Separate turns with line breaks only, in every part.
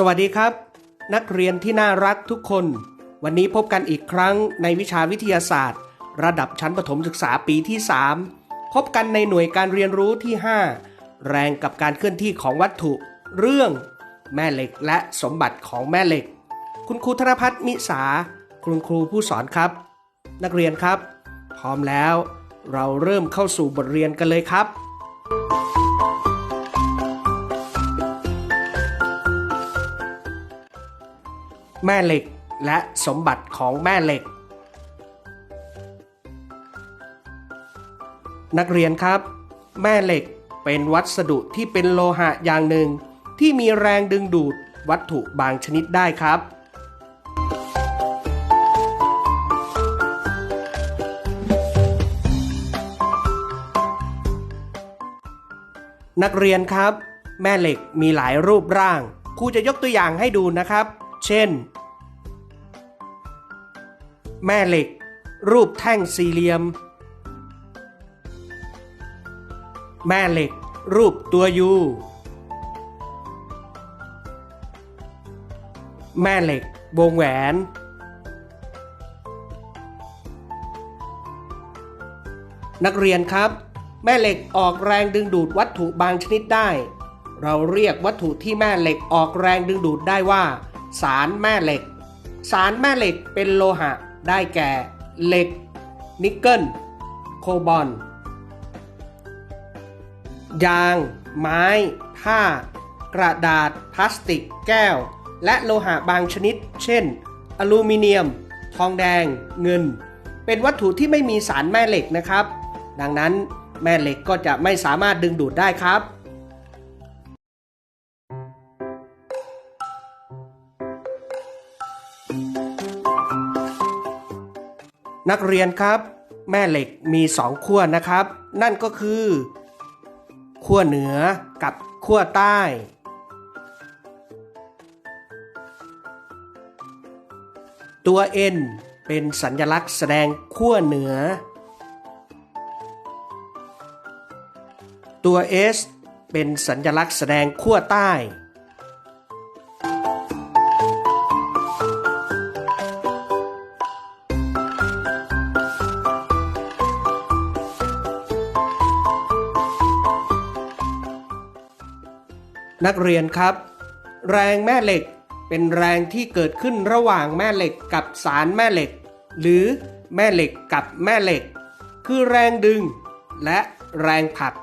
สวัสดีครับ นักเรียนที่น่ารักทุกคน วันนี้พบกันอีกครั้งในวิชาวิทยาศาสตร์ ระดับชั้นประถมศึกษาปีที่ 3 พบกันในหน่วยการเรียนรู้ที่ 5 แรงกับการเคลื่อนที่ของวัตถุ เรื่อง แม่เหล็กและสมบัติของแม่เหล็ก คุณครูธนพัฒน์มิสาคุณครูผู้สอนครับ นักเรียนครับ พร้อมแล้ว เราเริ่มเข้าสู่บทเรียนกันเลยครับ แม่เหล็กและสมบัติของแม่เหล็ก นักเรียนครับ แม่เหล็กเป็นวัสดุที่เป็นโลหะอย่างหนึ่ง ที่มีแรงดึงดูดวัตถุบางชนิดได้ครับ นักเรียนครับ แม่เหล็กมีหลายรูปร่างครูจะยกตัวอย่างให้ดูนะครับ เช่น แม่เหล็ก รูปแท่งสี่เหลี่ยม แม่เหล็ก รูปตัวยู แม่เหล็ก วงแหวน นักเรียนครับ แม่เหล็กออกแรงดึงดูดวัตถุบางชนิดได้เราเรียกวัตถุที่แม่เหล็กออกแรงดึงดูดได้ว่า สารแม่เหล็ก สารแม่เหล็กเป็นโลหะได้แก่เหล็ก นิกเกิล โคบอลยาง ไม้ ผ้า กระดาษ พลาสติก แก้ว และโลหะบางชนิด เช่น อลูมิเนียม ทองแดง เงิน เป็นวัตถุที่ไม่มีสารแม่เหล็กนะครับ ดังนั้นแม่เหล็กก็จะไม่สามารถดึงดูดได้ครับ นักเรียนครับแม่เหล็กมีสองขั้วนะครับ นั่นก็คือขั้วเหนือกับขั้วใต้ ตัว N เป็นสัญลักษณ์แสดงขั้วเหนือ ตัว S เป็นสัญลักษณ์แสดงขั้วใต้ นักเรียนครับ แรงแม่เหล็กเป็นแรงที่เกิดขึ้นระหว่างแม่เหล็กกับสารแม่เหล็ก หรือแม่เหล็กกับแม่เหล็ก คือแรงดึง และแรงผลัก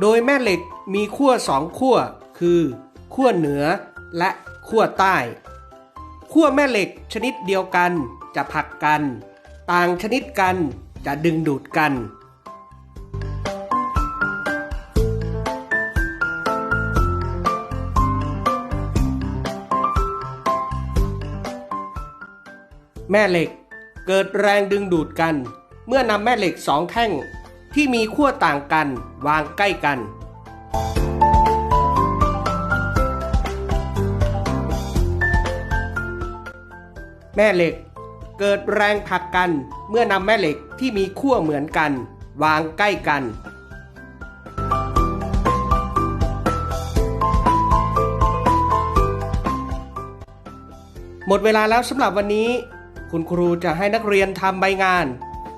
โดยแม่เหล็กมีขั้วสองขั้วคือขั้วเหนือและขั้วใต้ขั้วแม่เหล็กชนิดเดียวกันจะผลักกัน ต่างชนิดกันจะดึงดูดกัน แม่เหล็ก เกิดแรงดึงดูดกัน เมื่อนำแม่เหล็กสองแท่งที่มีขั้วต่างกันวางใกล้กัน แม่เหล็ก เกิดแรงผลักกันเมื่อนำแม่เหล็กที่มีขั้วเหมือนกัน วางใกล้กันหมดเวลาแล้วสำหรับวันนี้ คุณครูจะให้นักเรียนทำใบงาน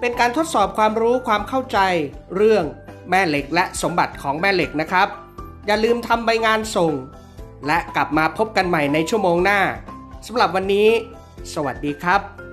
เป็นการทดสอบความรู้ความเข้าใจ เรื่องแม่เหล็กและสมบัติของแม่เหล็กนะครับ อย่าลืมทำใบงานส่ง และกลับมาพบกันใหม่ในชั่วโมงหน้าสำหรับวันนี้ สวัสดีครับ